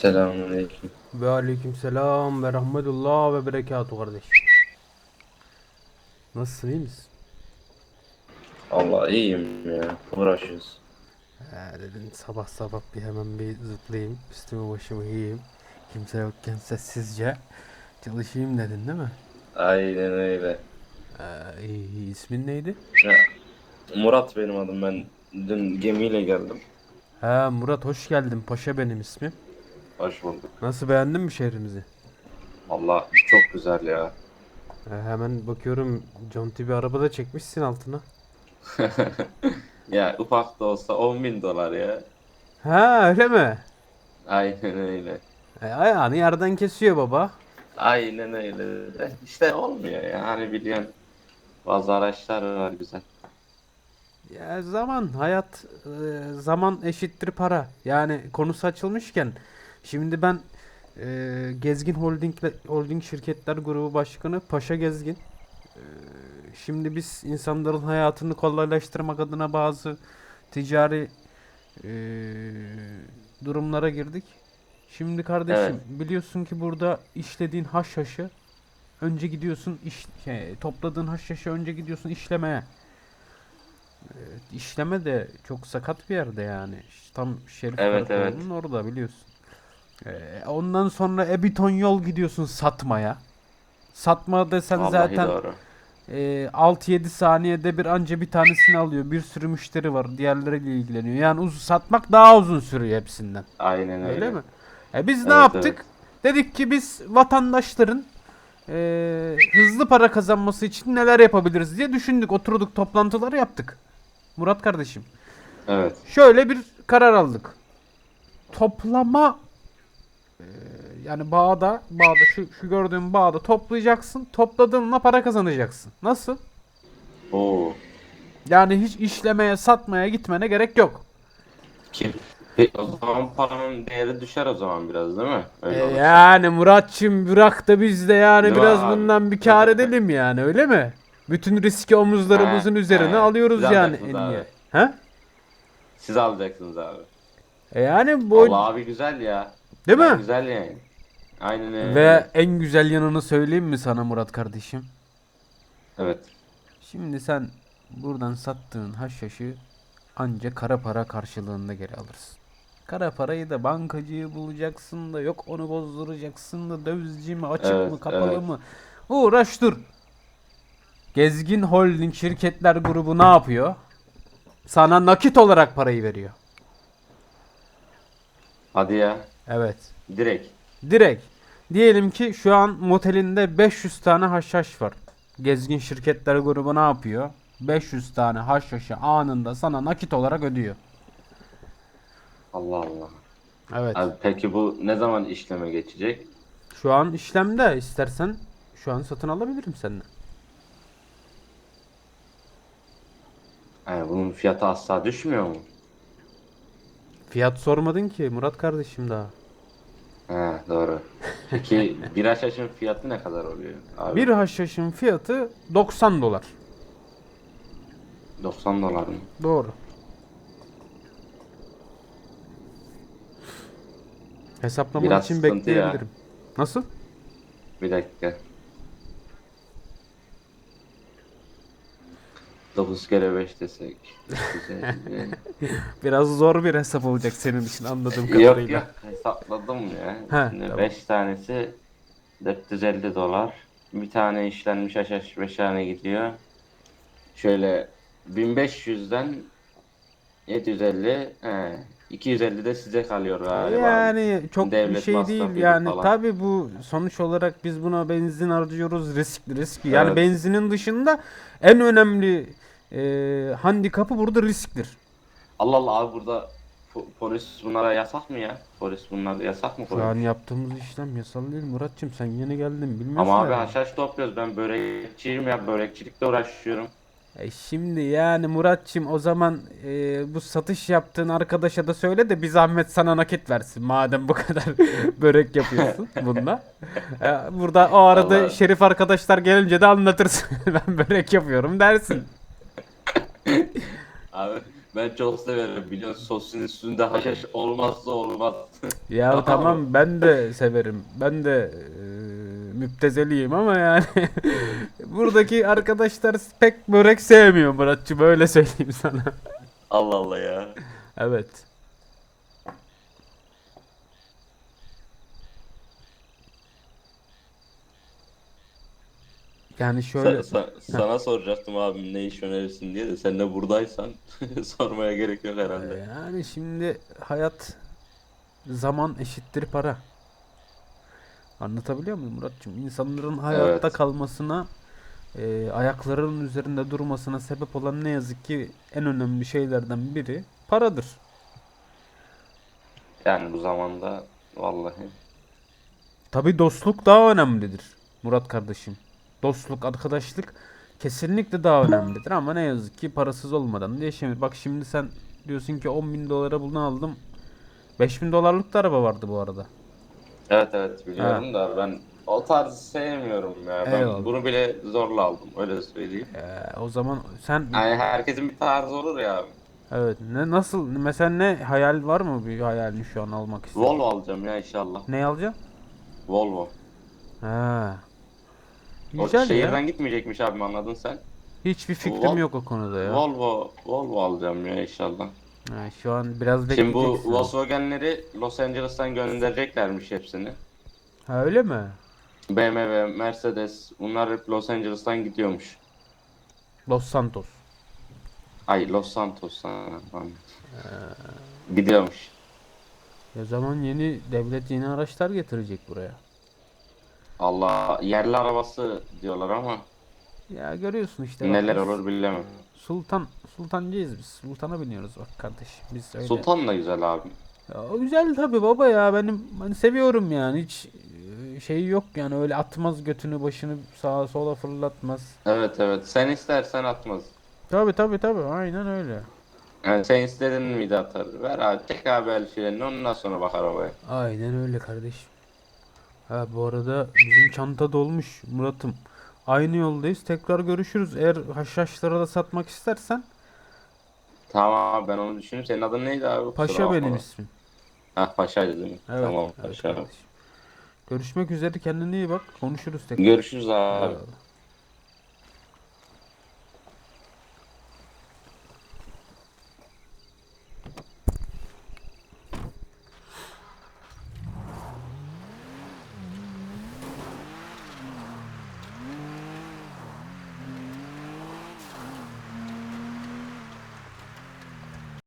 Selamünaleyküm. Ve aleykümselam ve rahmetullah ve berekatuhu kardeş. Nasılsın iyi misin? Allah iyiyim ya. Uğraşıyoruz. He dedin sabah sabah bir hemen bir zıplayayım. Üstümü başımı yiyeyim. Kimse yokken sessizce çalışayım dedin değil mi? Aynen öyle. Ee, iyi, iyi. İsmin neydi? Ya, Murat benim adım. Ben dün gemiyle geldim. He Murat hoş geldin. Paşa benim ismim. Hoş bulduk. Nasıl beğendin mi şehrimizi? Allah çok güzel ya. He, hemen bakıyorum conti bir arabada çekmişsin altına. Ya ufak da olsa 10 bin dolar ya. Ha öyle mi? Aynen öyle. E, ayağını yerden kesiyor baba. Aynen öyle. İşte olmuyor ya. Hani biliyorsun. Bazı araçlar var güzel. Ya zaman, hayat, e, zaman eşittir para. Yani konusu açılmışken, şimdi ben e, Gezgin Holding Holding Şirketler Grubu Başkanı Paşa Gezgin. E, şimdi biz insanların hayatını kolaylaştırmak adına bazı ticari e, durumlara girdik. Şimdi kardeşim biliyorsun ki burada işlediğin haşhaşı önce gidiyorsun iş, şey, topladığın haşhaşı önce gidiyorsun işlemeye. Evet, işleme de çok sakat bir yerde yani. Tam Şerif Evet, Karakoğlu'nun orada biliyorsun. Ee, ondan sonra Ebiton yol gidiyorsun satmaya. Satma desen Vallahi zaten doğru. e, 6-7 saniyede bir anca bir tanesini alıyor. Bir sürü müşteri var. Diğerleriyle ilgileniyor. Yani uz satmak daha uzun sürüyor hepsinden. Aynen öyle. Öyle mi? E biz ne Evet, yaptık? Dedik ki biz vatandaşların e, hızlı para kazanması için neler yapabiliriz diye düşündük. Oturduk toplantılar yaptık. Murat kardeşim. Evet. Şöyle bir karar aldık. Toplama e, yani bağda, bağda şu, şu gördüğün bağda toplayacaksın. Topladığınla para kazanacaksın. Nasıl? Oo. Yani hiç işlemeye, satmaya gitmene gerek yok. Kim? Peki o zaman paranın değeri düşer o zaman biraz değil mi? Öyle E, olursa. yani Muratçım bırak da biz de yani Değil biraz abi? bundan bir kar edelim yani öyle mi? Bütün riski omuzlarımızın He, üzerine he. alıyoruz yani en iyi. He? Siz alacaksınız abi. E yani bu Allah abi güzel ya. değil mi? Güzel yani. Aynen öyle. Ve en güzel yanını söyleyeyim mi sana Murat kardeşim? Evet. Şimdi sen buradan sattığın haşhaşı anca kara para karşılığında geri alırsın. Kara parayı da bankacıyı bulacaksın da yok onu bozduracaksın da dövizci mi açık Evet, mı kapalı evet. mı? Uğraş dur. Gezgin Holding şirketler grubu ne yapıyor? Sana nakit olarak parayı veriyor. Hadi ya. Evet. Direkt. Direkt. Diyelim ki şu an motelinde 500 tane haşhaş var. Gezgin şirketler grubu ne yapıyor? 500 tane haşhaşı anında sana nakit olarak ödüyor. Allah Allah. Evet. Abi peki bu ne zaman işleme geçecek? Şu an işlemde istersen şu an satın alabilirim senden. Yani bunun fiyatı asla düşmüyor mu? Fiyat sormadın ki Murat kardeşim daha. He doğru. Peki bir haşhaşın fiyatı ne kadar oluyor abi? Bir haşhaşın fiyatı 90 dolar. 90 dolar mı? Doğru. Hesaplaman Biraz için sıkıntı ya. bekleyebilirim. Nasıl? Bir dakika. 9 kere 5 desek. Biraz zor bir hesap olacak senin için anladığım yok kadarıyla. yok hesapladım ya. He, Şimdi tamam. 5 tanesi 450 dolar. Bir tane işlenmiş haşhaş 5 tane gidiyor. Şöyle 1500'den 750 he, 250 de size kalıyor galiba. Yani çok bir Devlet şey masrafı değil yani falan. tabi bu sonuç olarak biz buna benzin harcıyoruz riskli riskli yani Evet. benzinin dışında en önemli e, handikapı burada risktir. Allah Allah abi burada po- polis bunlara yasak mı ya? Polis bunlar yasak mı Şu an yaptığımız işlem yasal değil Muratçım sen yeni geldin bilmiyorsun Ama abi herhalde. haşhaş topluyoruz. Ben börekçiyim ya. Börekçilikle uğraşıyorum. E şimdi yani Muratçım o zaman e, bu satış yaptığın arkadaşa da söyle de bir zahmet sana nakit versin madem bu kadar börek yapıyorsun bununla. E, burada o arada Vallahi- Şerif arkadaşlar gelince de anlatırsın ben börek yapıyorum dersin. Abi Ben çok severim biliyorsun sosun üstünde haşhaş olmazsa olmaz. Ya Tamam. ben de severim. Ben de e, müptezeliyim ama yani buradaki arkadaşlar pek börek sevmiyor Muratçı böyle söyleyeyim sana. Allah Allah ya. Evet. Yani şöyle Sa- sa- sana soracaktım abim ne iş önerirsin diye de sen de buradaysan sormaya gerek yok herhalde. yani şimdi hayat zaman eşittir para. Anlatabiliyor muyum Muratçım? İnsanların hayatta Evet. kalmasına, e, ayaklarının üzerinde durmasına sebep olan ne yazık ki en önemli şeylerden biri paradır. Yani bu zamanda vallahi Tabii dostluk daha önemlidir Murat kardeşim. Dostluk, arkadaşlık kesinlikle daha önemlidir ama ne yazık ki parasız olmadan da yaşamıyor. Bak şimdi sen diyorsun ki 10 bin dolara bunu aldım. 5 bin dolarlık da araba vardı bu arada. evet evet biliyorum da ben o tarzı sevmiyorum ya. Ben Eyvallah. bunu bile zorla aldım öyle söyleyeyim. Ee, o zaman sen Yani herkesin bir tarzı olur ya abi. evet ne nasıl mesela ne hayal var mı bir hayalini şu an almak istiyorsun? Volvo alacağım ya inşallah. Ne alacaksın? Volvo. Ha. O Güzel ya. şehirden gitmeyecekmiş abim anladın sen. Hiçbir fikrim Vol- yok o konuda ya. Volvo Volvo alacağım ya inşallah. Ha, şu an biraz Şimdi bu bekleyeceksin. Volkswagen'leri Los Angeles'tan göndereceklermiş hepsini. Ha öyle mi? BMW, Mercedes bunlar hep Los Angeles'tan gidiyormuş. Los Santos. Ay Los Santos'tan falan. Gidiyormuş. O zaman yeni devlet yeni araçlar getirecek buraya. Allah yerli arabası diyorlar ama Ya görüyorsun işte. bak neler biz olur bilemem. Sultan, sultancıyız biz. Sultana biniyoruz bak kardeş. Biz öyle. Sultan da güzel abi. Ya, o güzel tabii baba ya. Benim ben seviyorum yani. Hiç e, şeyi yok yani öyle atmaz götünü başını sağa sola fırlatmaz. Evet evet sen istersen atmaz. Tabii tabii tabii. Aynen öyle. Yani sen istedin miydi atar. Ver abi çek abi el freni ondan sonra bak arabaya. Aynen öyle kardeşim. Ha bu arada bizim çanta dolmuş Murat'ım. Aynı yoldayız. Tekrar görüşürüz. Eğer haşhaşlara da satmak istersen Tamam abi ben onu düşündüm. Senin adın neydi abi? Kusura Paşa bakma. benim ismim. Ha Paşa'ydı değil mi? Evet. Tamam evet Paşa. kardeşim. Görüşmek üzere. Kendine iyi bak. Konuşuruz tekrar. Görüşürüz abi. Eyvallah.